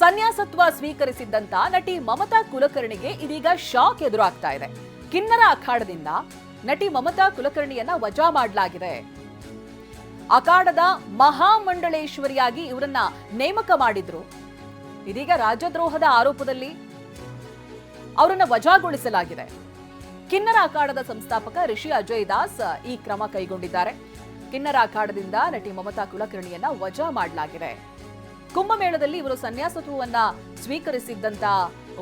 ಸನ್ಯಾಸತ್ವ ಸ್ವೀಕರಿಸಿದ್ದಂತ ನಟಿ ಮಮತಾ ಕುಲಕರ್ಣಿಗೆ ಇದೀಗ ಶಾಕ್ ಎದುರಾಗ್ತಾ ಇದೆ. ಕಿನ್ನರ ಅಖಾಡದಿಂದ ನಟಿ ಮಮತಾ ಕುಲಕರ್ಣಿಯನ್ನ ವಜಾ ಮಾಡಲಾಗಿದೆ. ಅಖಾಡದ ಮಹಾಮಂಡಳೇಶ್ವರಿಯಾಗಿ ಇವರನ್ನ ನೇಮಕ ಮಾಡಿದ್ರು. ಇದೀಗ ರಾಜದ್ರೋಹದ ಆರೋಪದಲ್ಲಿ ಅವರನ್ನ ವಜಾಗೊಳಿಸಲಾಗಿದೆ. ಕಿನ್ನರ ಅಖಾಡದ ಸಂಸ್ಥಾಪಕ ರಿಷಿ ಅಜಯ್ ದಾಸ್ ಈ ಕ್ರಮ ಕೈಗೊಂಡಿದ್ದಾರೆ. ಕಿನ್ನರ ಅಖಾಡದಿಂದ ನಟಿ ಮಮತಾ ಕುಲಕರ್ಣಿಯನ್ನ ವಜಾ ಮಾಡಲಾಗಿದೆ. ಕುಂಭಮೇಳದಲ್ಲಿ ಇವರು ಸನ್ಯಾಸತ್ವವನ್ನ ಸ್ವೀಕರಿಸಿದ್ದಂತ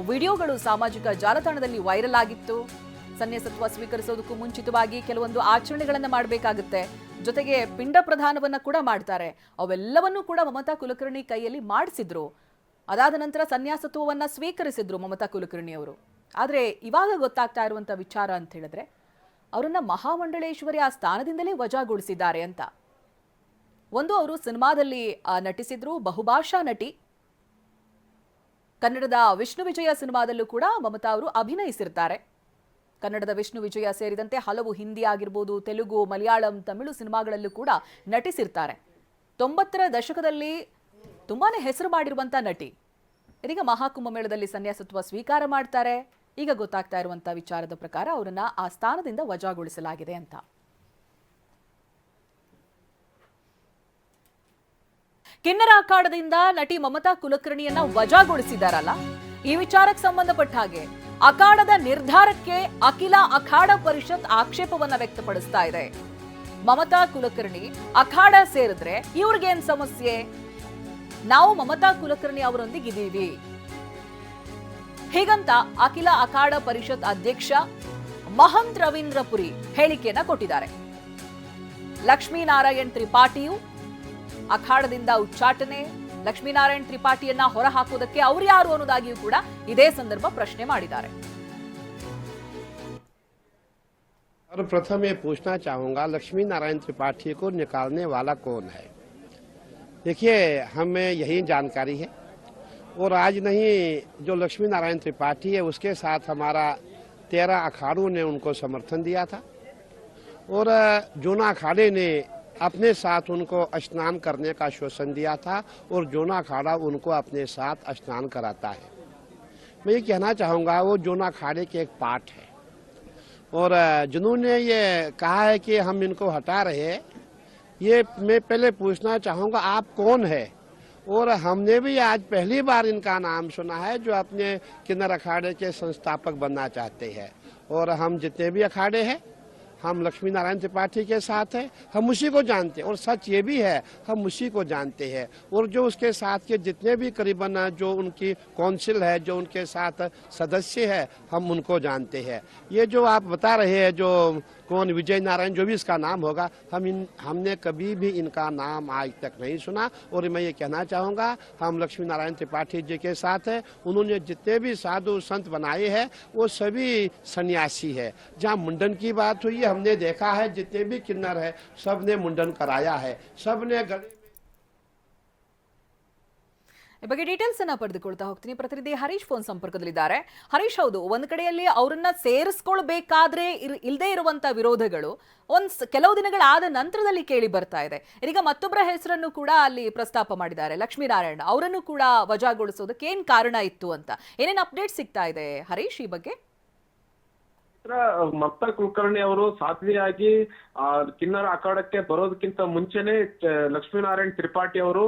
ವಿಡಿಯೋಗಳು ಸಾಮಾಜಿಕ ಜಾಲತಾಣದಲ್ಲಿ ವೈರಲ್ ಆಗಿತ್ತು. ಸನ್ಯಾಸತ್ವ ಸ್ವೀಕರಿಸೋದಕ್ಕೂ ಮುಂಚಿತವಾಗಿ ಕೆಲವೊಂದು ಆಚರಣೆಗಳನ್ನ ಮಾಡಬೇಕಾಗುತ್ತೆ. ಜೊತೆಗೆ ಪಿಂಡ ಪ್ರಧಾನವನ್ನ ಕೂಡ ಮಾಡ್ತಾರೆ. ಅವೆಲ್ಲವನ್ನೂ ಕೂಡ ಮಮತಾ ಕುಲಕರ್ಣಿ ಕೈಯಲ್ಲಿ ಮಾಡಿಸಿದ್ರು. ಅದಾದ ನಂತರ ಸನ್ಯಾಸತ್ವವನ್ನ ಸ್ವೀಕರಿಸಿದ್ರು ಮಮತಾ ಕುಲಕರ್ಣಿ ಅವರು. ಆದ್ರೆ ಇವಾಗ ಗೊತ್ತಾಗ್ತಾ ಇರುವಂಥ ವಿಚಾರ ಅಂತ ಹೇಳಿದ್ರೆ, ಅವರನ್ನ ಮಹಾಮಂಡಳೇಶ್ವರಿ ಆ ಸ್ಥಾನದಿಂದಲೇ ವಜಾಗೊಳಿಸಿದ್ದಾರೆ ಅಂತ. ಒಂದು ಅವರು ಸಿನಿಮಾದಲ್ಲಿ ನಟಿಸಿದ್ರು, ಬಹುಭಾಷಾ ನಟಿ. ಕನ್ನಡದ ವಿಷ್ಣು ವಿಜಯ ಸಿನಿಮಾದಲ್ಲೂ ಕೂಡ ಮಮತಾ ಅವರು ಅಭಿನಯಿಸಿರ್ತಾರೆ. ಕನ್ನಡದ ವಿಷ್ಣು ವಿಜಯ ಸೇರಿದಂತೆ ಹಲವು ಹಿಂದಿ ಆಗಿರ್ಬೋದು, ತೆಲುಗು, ಮಲಯಾಳಂ, ತಮಿಳು ಸಿನಿಮಾಗಳಲ್ಲೂ ಕೂಡ ನಟಿಸಿರ್ತಾರೆ. ತೊಂಬತ್ತರ ದಶಕದಲ್ಲಿ ತುಂಬಾನೇ ಹೆಸರು ಮಾಡಿರುವಂಥ ನಟಿ. ಇದೀಗ ಮಹಾಕುಂಭ ಮೇಳದಲ್ಲಿ ಸನ್ಯಾಸತ್ವ ಸ್ವೀಕಾರ ಮಾಡ್ತಾರೆ. ಈಗ ಗೊತ್ತಾಗ್ತಾ ಇರುವಂಥ ವಿಚಾರದ ಪ್ರಕಾರ ಅವರನ್ನು ಆ ಸ್ಥಾನದಿಂದ ವಜಾಗೊಳಿಸಲಾಗಿದೆ ಅಂತ. ಕಿನ್ನರ ಅಖಾಡದಿಂದ ನಟಿ ಮಮತಾ ಕುಲಕರ್ಣಿಯನ್ನ ವಜಾಗೊಳಿಸಿದಾರಲ್ಲ? ಈ ವಿಚಾರಕ್ಕೆ ಸಂಬಂಧಪಟ್ಟ ಹಾಗೆ ಅಖಾಡದ ನಿರ್ಧಾರಕ್ಕೆ ಅಖಿಲ ಅಖಾಡ ಪರಿಷತ್ ಆಕ್ಷೇಪವನ್ನ ವ್ಯಕ್ತಪಡಿಸ್ತಾ ಇದೆ. ಮಮತಾ ಕುಲಕರ್ಣಿ ಅಖಾಡ ಸೇರಿದ್ರೆ ಇವ್ರಿಗೇನ್ ಸಮಸ್ಯೆ? ನಾವು ಮಮತಾ ಕುಲಕರ್ಣಿ ಅವರೊಂದಿಗಿದ್ದೀವಿ. ಹೀಗಂತ ಅಖಿಲ ಅಖಾಡ ಪರಿಷತ್ ಅಧ್ಯಕ್ಷ ಮಹಂತ್ ರವೀಂದ್ರ ಪುರಿ ಹೇಳಿಕೆಯನ್ನ ಕೊಟ್ಟಿದ್ದಾರೆ. ಲಕ್ಷ್ಮೀನಾರಾಯಣ್ ತ್ರಿಪಾಠಿಯು ಅಖಾಡದಿಂದ ಉಚ್ಚಾಟನೆ ಲಕ್ಷ್ಮೀನಾರಾಯಣ್ ತ್ರಿಪಾಠಿಯನ್ನ ಹೊರಹಾಕುವುದಕ್ಕೆ ಅವ್ರು ಯಾರು ಅನ್ನೋದಾಗಿಯೂ ಕೂಡ ಇದೇ ಸಂದರ್ಭ ಪ್ರಶ್ನೆ ಮಾಡಿದ್ದಾರೆ और प्रथम ये पूछना चाहूंगा लक्ष्मी नारायण त्रिपाठी को निकालने वाला कौन है देखिए हमें यही जानकारी है और आज नहीं जो लक्ष्मी नारायण त्रिपाठी है उसके साथ हमारा तेरह अखाड़ों ने उनको समर्थन दिया था और जूना अखाड़े ने अपने साथ उनको स्नान करने का आश्वासन दिया था और जूना अखाड़ा उनको अपने साथ स्नान कराता है। मैं ये कहना चाहूँगा, वो जूना अखाड़े के एक पार्ट है। और जिन्होंने ये कहा है कि हम इनको हटा रहे ये मैं पहले पूछना चाहूँगा, आप कौन है? और हमने भी आज पहली बार इनका नाम सुना है जो अपने किन्नर अखाड़े के संस्थापक बनना चाहते हैं। और हम जितने भी अखाड़े हैं हम लक्ष्मी नारायण त्रिपाठी के साथ हैं, हम उसी को जानते हैं। और सच ये भी है, हम उसी को जानते हैं। और जो उसके साथ के जितने भी करीबन जो उनकी काउंसिल है, जो उनके साथ सदस्य है, हम उनको जानते हैं। ये जो आप बता रहे हैं, जो कौन विजय नारायण, जो भी इसका नाम होगा, हम इन, हमने कभी भी इनका नाम आज तक नहीं सुना। और मैं ये कहना चाहूँगा, हम लक्ष्मी नारायण त्रिपाठी जी के साथ हैं। उन्होंने जितने भी साधु संत बनाए हैं, वो सभी सन्यासी है। जहाँ मुंडन की बात हुई है हमने देखा है जितने भी किन्नर है सब ने मुंडन कराया है सब ने गले में ಈ ಬಗ್ಗೆ ಡೀಟೇಲ್ಸ್ ಅನ್ನ ಪಡೆದುಕೊಳ್ತಾ ಹೋಗ್ತೀನಿ ಪ್ರತಿನಿಧಿ ಹರೀಶ್ ಫೋನ್ ಸಂಪರ್ಕದಲ್ಲಿದ್ದಾರೆ ಹರೀಶ್ ಹೌದು ಒಂದ್ ಕಡೆಯಲ್ಲಿ ಅವರನ್ನ ಸೇರಿಸ್ಕೊಳ್ಬೇಕಾದ್ರೆ ಇರ್- ಇಲ್ದೇ ಇರುವಂತ ವಿರೋಧಗಳು ಒಂದ್ ಸ- ಕೆಲವು ದಿನಗಳಾದ ನಂತರದಲ್ಲಿ ಕೇಳಿ ಬರ್ತಾ ಇದೆ ಇದೀಗ ಮತ್ತೊಬ್ಬರ ಹೆಸರನ್ನು ಕೂಡ ಅಲ್ಲಿ ಪ್ರಸ್ತಾಪ ಮಾಡಿದ್ದಾರೆ ಲಕ್ಷ್ಮೀನಾರಾಯಣ ಅವರನ್ನು ಕೂಡ ವಜಾಗೊಳಿಸೋದಕ್ಕೆ ಏನ್ ಕಾರಣ ಇತ್ತು ಅಂತ ಏನೇನ್ ಅಪ್ಡೇಟ್ ಸಿಗ್ತಾ ಇದೆ ಹರೀಶ್ ಈ ಬಗ್ಗೆ ನಂತರ ಮಮತಾ ಕುಲಕರ್ಣಿ ಅವರು ಸಾಧ್ವಿಯಾಗಿ ಕಿನ್ನರ ಅಖಾಡಕ್ಕೆ ಬರೋದಕ್ಕಿಂತ ಮುಂಚೆನೆ ಲಕ್ಷ್ಮೀನಾರಾಯಣ್ ತ್ರಿಪಾಠಿ ಅವರು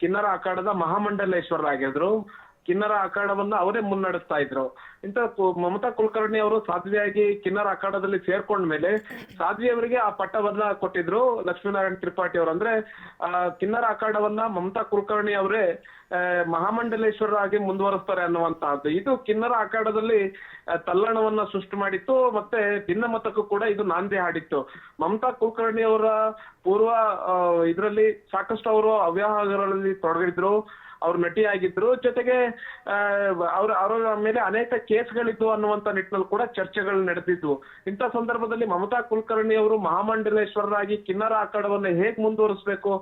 ಕಿನ್ನರ ಅಖಾಡದ ಮಹಾಮಂಡಲೇಶ್ವರರಾಗಿದ್ರು. ಕಿನ್ನರ ಅಖಾಡವನ್ನ ಅವರೇ ಮುನ್ನಡೆಸ್ತಾ ಇದ್ರು. ಇಂತ ಮಮತಾ ಕುಲಕರ್ಣಿ ಅವರು ಸಾಧ್ವಿಯಾಗಿ ಕಿನ್ನರ ಅಖಾಡದಲ್ಲಿ ಸೇರ್ಕೊಂಡ ಮೇಲೆ ಸಾಧ್ವಿ ಅವರಿಗೆ ಆ ಪಟ್ಟವನ್ನ ಕೊಟ್ಟಿದ್ರು. ಲಕ್ಷ್ಮೀನಾರಾಯಣ್ ತ್ರಿಪಾಠಿ ಅವರು. ಅಂದ್ರೆ ಕಿನ್ನರ ಅಖಾಡವನ್ನ ಮಮತಾ ಕುಲಕರ್ಣಿ ಅವರೇ ಮಹಾಮಂಡಲೇಶ್ವರರಾಗಿ ಮುಂದುವರಿಸ್ತಾರೆ ಅನ್ನುವಂತಹದ್ದು. ಇದು ಕಿನ್ನರ ಅಖಾಡದಲ್ಲಿ ತಲ್ಲಣವನ್ನ ಸೃಷ್ಟಿ ಮಾಡಿತ್ತು. ಮತ್ತೆ ಭಿನ್ನಮತಕ್ಕೂ ಕೂಡ ಇದು ನಾಂದಿ ಹಾಡಿತ್ತು. ಮಮತಾ ಕುಲಕರ್ಣಿ ಅವರ ಪೂರ್ವ ಇದರಲ್ಲಿ ಸಾಕಷ್ಟು ಅವರು ಅವ್ಯವಹಾರಗಳಲ್ಲಿ ತೊಡಗಿದ್ರು. ಅವ್ರು ನಟಿಯಾಗಿದ್ರು ಜೊತೆಗೆ ಅವ್ರ, ಅವರ ಮೇಲೆ ಅನೇಕ ಕೇಸ್ಗಳಿದ್ವು ಅನ್ನುವಂತ ನಿಟ್ಟಿನಲ್ಲಿ ಕೂಡ ಚರ್ಚೆಗಳು ನಡೆದಿದ್ವು. ಇಂಥ ಸಂದರ್ಭದಲ್ಲಿ ಮಮತಾ ಕುಲಕರ್ಣಿ ಅವರು ಮಹಾಮಂಡಲೇಶ್ವರರಾಗಿ ಕಿನ್ನರ ಆಕಡವನ್ನು ಹೇಗ್ ಮುಂದುವರಿಸಬೇಕು?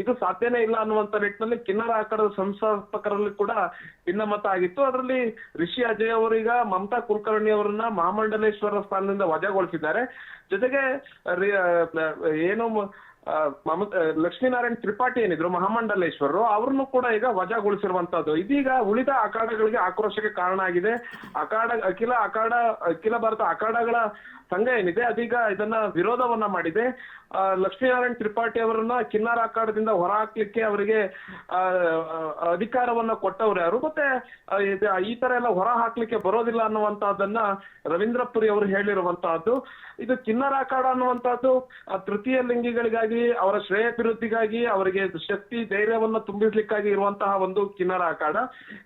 ಇದು ಸಾಧ್ಯನೇ ಇಲ್ಲ ಅನ್ನುವಂತ ನಿಟ್ಟಿನಲ್ಲಿ ಕಿನ್ನರ ಆಕಡದ ಸಂಸ್ಥಾಪಕರಲ್ಲಿ ಕೂಡ ಭಿನ್ನಮತ ಆಗಿತ್ತು. ಅದರಲ್ಲಿ ರಿಷಿ ಅಜಯ್ ಅವರೀಗ, ಮಮತಾ ಕುಲಕರ್ಣಿ ಅವರನ್ನ ಮಹಾಮಂಡಲೇಶ್ವರ ಸ್ಥಾನದಿಂದ ವಜಾಗೊಳಿಸಿದ್ದಾರೆ. ಜೊತೆಗೆ ಏನು ಮಮ- ಲಕ್ಷ್ಮೀನಾರಾಯಣ್ ತ್ರಿಪಾಠಿ ಏನಿದ್ರು, ಮಹಾಮಂಡಲೇಶ್ವರರು, ಅವ್ರನ್ನು ಕೂಡ ಈಗ ವಜಾಗೊಳಿಸಿರುವಂತದ್ದು ಇದೀಗ ಉಳಿದ ಅಖಾಡಗಳಿಗೆ ಆಕ್ರೋಶಕ್ಕೆ ಕಾರಣ ಆಗಿದೆ. ಅಖಾಡ, ಅಖಿಲ ಅಖಾಡ, ಅಖಿಲ ಭಾರತ ಅಖಾಡಗಳ ಸಂಘ ಏನಿದೆ, ಅದೀಗ ಇದನ್ನ ವಿರೋಧವನ್ನ ಮಾಡಿದೆ. ಲಕ್ಷ್ಮೀನಾರಾಯಣ್ ತ್ರಿಪಾಠಿ ಅವರನ್ನ ಕಿನ್ನಾರ ಅಖಾಡದಿಂದ ಹೊರ ಹಾಕ್ಲಿಕ್ಕೆ ಅವರಿಗೆ ಅಧಿಕಾರವನ್ನ ಕೊಟ್ಟವ್ರು ಯಾರು? ಮತ್ತೆ ಈ ತರ ಎಲ್ಲ ಹೊರ ಹಾಕ್ಲಿಕ್ಕೆ ಬರೋದಿಲ್ಲ ಅನ್ನುವಂತಹದ್ದನ್ನ ರವೀಂದ್ರಪುರಿ ಅವರು ಹೇಳಿರುವಂತಹದ್ದು. ಇದು ಕಿನ್ನರ ಅಖಾಡ ಅನ್ನುವಂತಹದ್ದು ತೃತೀಯ ಲಿಂಗಿಗಳಿಗಾಗಿ ಅವರ ಶ್ರೇಯಾಭಿವೃದ್ಧಿಗಾಗಿ ಅವರಿಗೆ ಶಕ್ತಿ ಧೈರ್ಯವನ್ನು ತುಂಬಿಸ್ಲಿಕ್ಕಾಗಿ ಇರುವಂತಹ ಒಂದು ಕಿನ್ನರ ಅಖಾಡ.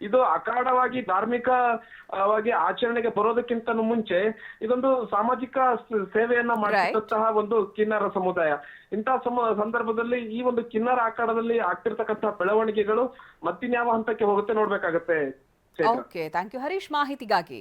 ಇದು ಅಖಾಡವಾಗಿ ಧಾರ್ಮಿಕವಾಗಿ ಆಚರಣೆಗೆ ಬರೋದಕ್ಕಿಂತ ಮುಂಚೆ ಇದೊಂದು ಸಾಮಾಜಿಕ ಸೇವೆಯನ್ನ ಮಾಡಿದಂತಹ ಒಂದು ಕಿನ್ನರ ಸಮುದಾಯ. ಇಂತಹ ಸಮ ಸಂದರ್ಭದಲ್ಲಿ ಈ ಒಂದು ಕಿನ್ನರ ಆಕಾರದಲ್ಲಿ ಆಗ್ತಿರ್ತಕ್ಕಂತಹ ಬೆಳವಣಿಗೆಗಳು ಮತ್ತಿನ್ಯಾವ ಹಂತಕ್ಕೆ ಹೋಗುತ್ತೆ ನೋಡ್ಬೇಕಾಗತ್ತೆ ಓಕೆ ಥ್ಯಾಂಕ್ ಯು ಹರೀಶ್ ಮಾಹಿತಿಗಾಗಿ.